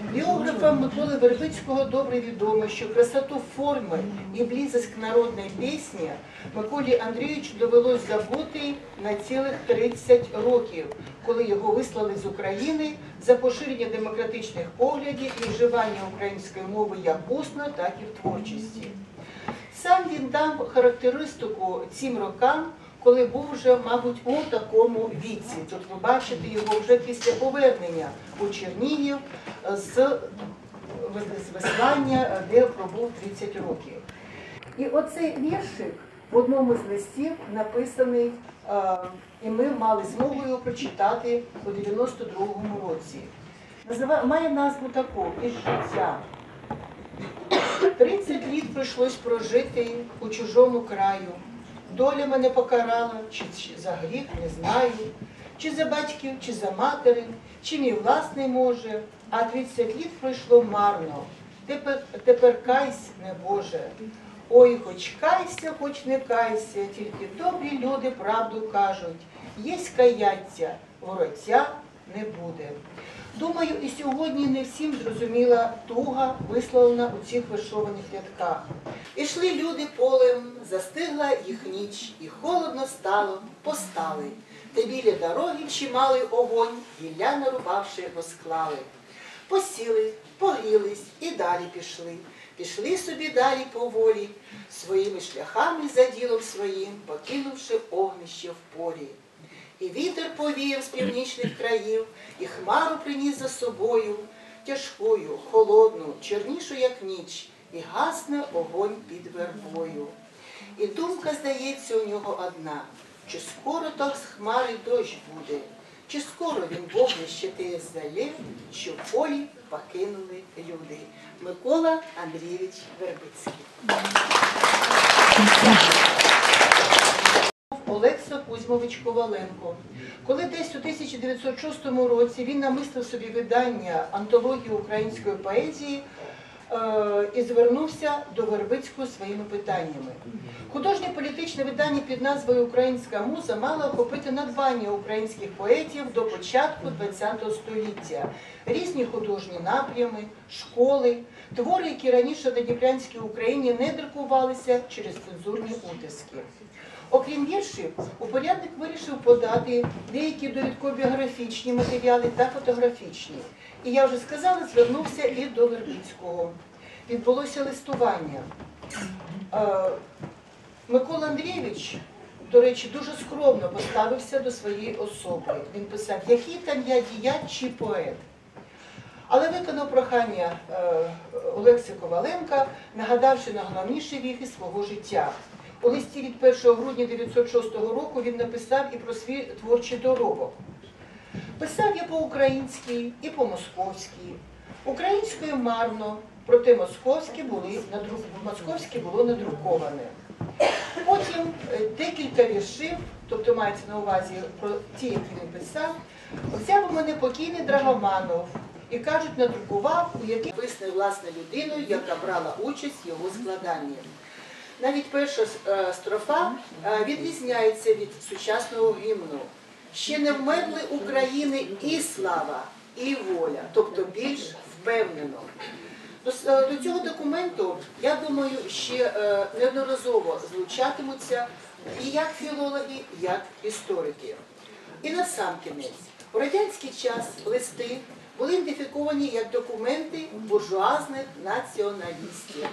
Біографам Миколи Вербицького добре відомо, що красоту форми і близость к народній пісні Миколі Андрійовичу довелось забути на цілих 30 років, коли його вислали з України за поширення демократичних поглядів і вживання української мови як усно, так і в творчості. Сам він дав характеристику цим рокам, коли був вже, мабуть, у такому віці. Тут ви бачите його вже після повернення у Чернігів з вислання, де пробув 30 років. І оцей віршик в одному з листів написаний, е, і ми мали змогу його прочитати у 92-му році. Має назву таку із життя. 30 літ прийшлось прожити у чужому краю. Доля мене покарала, чи за гріх, не знаю, чи за батьків, чи за матері, чи мій власний може, а 30 літ пройшло марно. Тепер, тепер кайсь, не Боже. Ой, хоч кайся, хоч не кайся, тільки добрі люди правду кажуть. Єсть каяття, вороття не буде. Думаю, і сьогодні не всім зрозуміла туга, висловлена у цих вишованих рядках. Ішли люди полем, застигла їх ніч, і холодно стало, постали. Та біля дороги чималий огонь, гілля нарубавши, розклали. Посіли, погрілись і далі пішли. Пішли собі далі поволі, своїми шляхами за ділом своїм, покинувши огнище в полі. І вітер повіяв з північних країв, і хмару приніс за собою, тяжкою, холодну, чорнішу, як ніч, і гасне огонь під вербою. І думка, здається, у нього одна, чи скоро так з хмари дощ буде, чи скоро він вогнище те здає, що полі покинули люди. Микола Андрійович Вербицький. Кузьмович Коваленко. Коли десь у 1906 році він намислив собі видання антології української поезії е, і звернувся до Вербицького своїми питаннями. Художнє політичне видання під назвою Українська муза мало охопити надбання українських поетів до початку ХХ століття, різні художні напрями, школи, твори, які раніше на Дніпрянській Україні не друкувалися через цензурні утиски. Окрім віршів, упорядник вирішив подати деякі довідкові графічні матеріали та фотографічні. І я вже сказала, звернувся і до Вербицького. Відбулося листування. Е, Микола Андрійович, до речі, дуже скромно поставився до своєї особи. Він писав, який там я діяч чи поет. Але виконав прохання е, Олекси Коваленка, нагадавши найголовніші віхи свого життя. У листі від 1 грудня 1906 року він написав і про свій творчий доробок. Писав я по-українськи і по-московськи. Українською марно, проте московські були надрук... московське було надруковане. Потім е, декілька віршів, тобто мається на увазі про ті, які він писав, взяв у мене покійний Драгоманов і кажуть, надрукував, у який виснив власне людиною, яка брала участь в його складанні. Навіть перша е, строфа е, відрізняється від сучасного гімну. Ще не вмерли України і слава, і воля, тобто більш впевнено. До, цього документу, я думаю, ще е, неодноразово звучатимуться і як філологи, як історики. І на сам кінець, у радянський час листи були ідентифіковані як документи буржуазних націоналістів.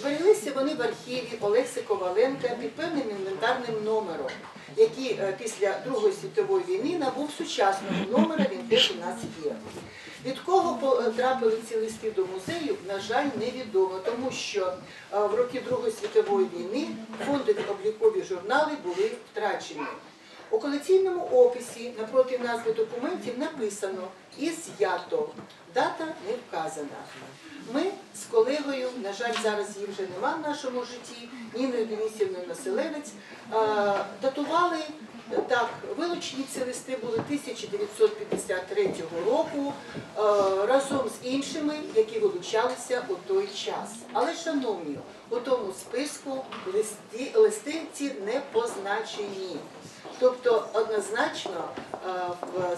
Збереглися вони в архіві Олекси Коваленка під певним інвентарним номером, який е, після Другої світової війни набув сучасного номера, він теж у нас є. Від кого потрапили ці листи до музею, на жаль, невідомо, тому що е, в роки Другої світової війни фондові облікові журнали були втрачені. У колекційному описі напроти назви документів написано «Із'ято». Дата не вказана. Ми з колегою, на жаль, зараз її вже нема в нашому житті, Ніною Денисівною Населевець, е, датували так, вилучені ці листи були 1953 року разом з іншими, які вилучалися у той час. Але, шановні, у тому списку листи, листи ці не позначені. Тобто однозначно е,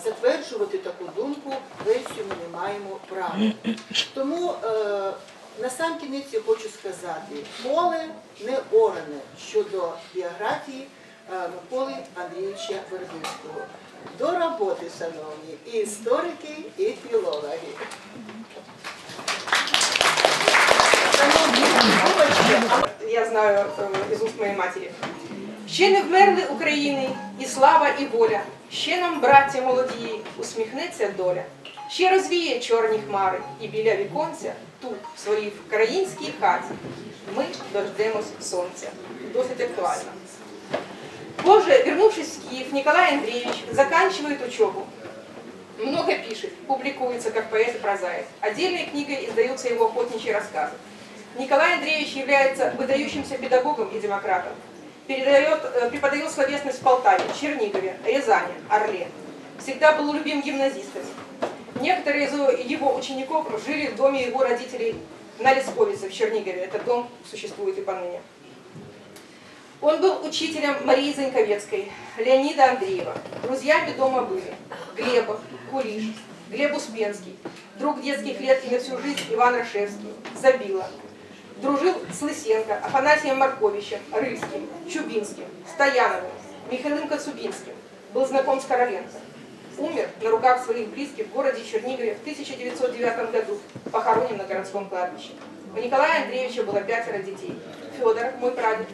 затверджувати таку думку версію ми не маємо права. Тому е, на сам кінець я хочу сказати, поле не оране щодо біографії е, Миколи Андрійовича Вербицького. До роботи, шановні, і історики, і філологи. Я знаю е, із уст моєї матері. Ще не вмерли України і слава, і воля. Ще нам, браття молоді, усміхнеться доля. Ще розвіє чорні хмари, і біля віконця, тут, в своїй українській хаті, ми дождемось сонця. Досить актуально. Позже, вернувшись в Киев, Николай Андреевич заканчивает учебу. Много пишет, публикуется как поэт и прозаик. Отдельной книгой издаются его охотничьи рассказы. Николай Андреевич является выдающимся педагогом и демократом. Передает, э, преподает словесность в Полтаве, Чернигове, Рязани, Орле. Всегда был любим гимназистами. Некоторые из его учеников жили в доме его родителей на Лесковице в Чернигове. Этот дом существует и поныне. Он был учителем Марии Заньковецкой, Леонида Андреева. Друзьями дома были Глебов, Кулиш, Глеб Успенский, друг детских лет и на всю жизнь Иван Рашевский, Забила. Дружил с Лысенко, Афанасием Марковичем, Рыльским, Чубинским, Стояновым, Михаилом Коцубинским. Был знаком с Короленко. Умер на руках своих близких в городе Чернигове в 1909 году, похоронен на городском кладбище. У Николая Андреевича было пятеро детей. Федор, мой прадед,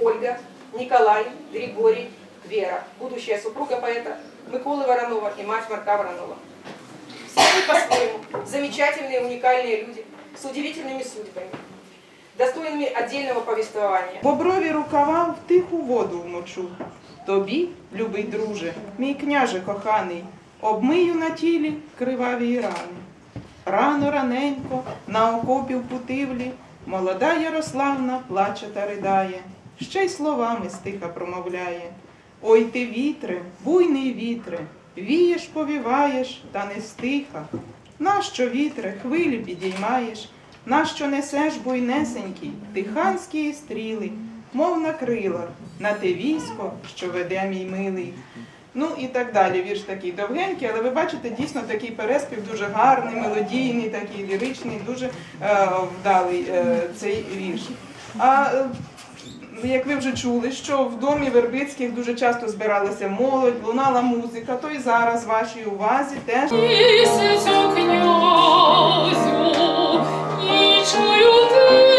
Ольга, Николай, Григорий, Вера, будущая супруга поэта Миколы Воронова и мать Марка Воронова. Все они по-своему замечательные, уникальные люди с удивительными судьбами, достойными отдельного повествования. Боброві рукава в тиху воду вмочу. Тобі, любий друже, мій княже коханий, обмию на тілі криваві рани. Рано раненько на окопі в путивлі молода Ярославна плаче та ридає, ще й словами стиха промовляє. Ой ти вітре, буйний вітре, вієш, повіваєш, та не стиха. Нащо вітре, хвилі підіймаєш, нащо несеш буйнесенький, тиханські стріли, мов на крилах, на те військо, що веде мій милий. Ну і так далі. Вірш такий довгенький, але ви бачите, дійсно такий переспів дуже гарний, мелодійний, такий ліричний, дуже е, вдалий е, цей вірш. А е, як ви вже чули, що в домі Вербицьких дуже часто збиралася молодь, лунала музика, то і зараз вашій увазі теж. Вечную ты